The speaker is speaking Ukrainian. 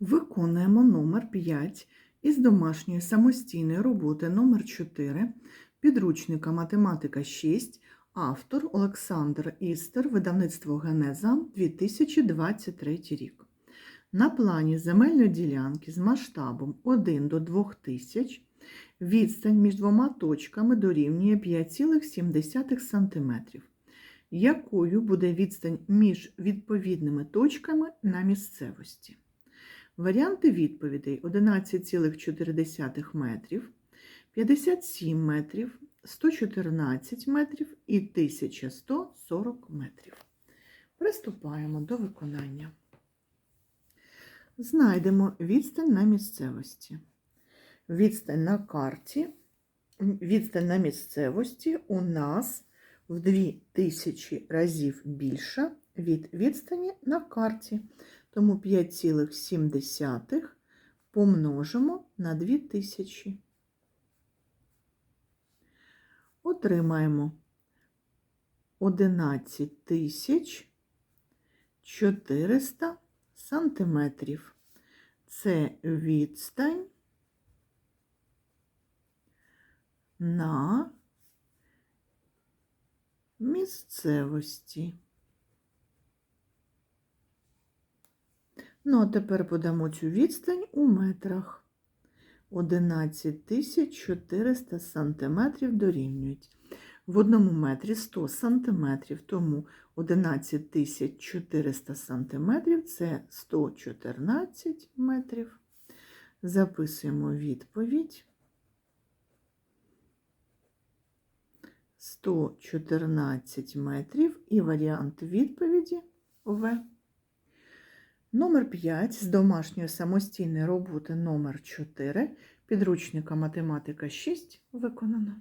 Виконуємо номер 5 із домашньої самостійної роботи номер 4 підручника математика 6, автор Олександр Істер, видавництво Генеза 2023 рік. На плані земельної ділянки з масштабом 1 до 2000 відстань між двома точками дорівнює 5,7 см. Якою буде відстань між відповідними точками на місцевості? Варіанти відповідей 11,4 метрів, 57 метрів, 114 метрів і 1140 метрів. Приступаємо до виконання. Знайдемо відстань на місцевості. Відстань на карті, відстань на місцевості у нас в 2000 разів більша від відстані на карті. Тому 5,7 помножимо на 2000. Отримаємо 11 тисяч 400 сантиметрів. Це відстань на місцевості. Ну, а тепер подамо цю відстань у метрах. 11 400 сантиметрів дорівнюють. В одному метрі 100 сантиметрів, тому 11 400 сантиметрів – це 114 метрів. Записуємо відповідь. 114 метрів і варіант відповіді В. Номер 5 з домашньої самостійної роботи номер 4 підручника математика 6 виконано.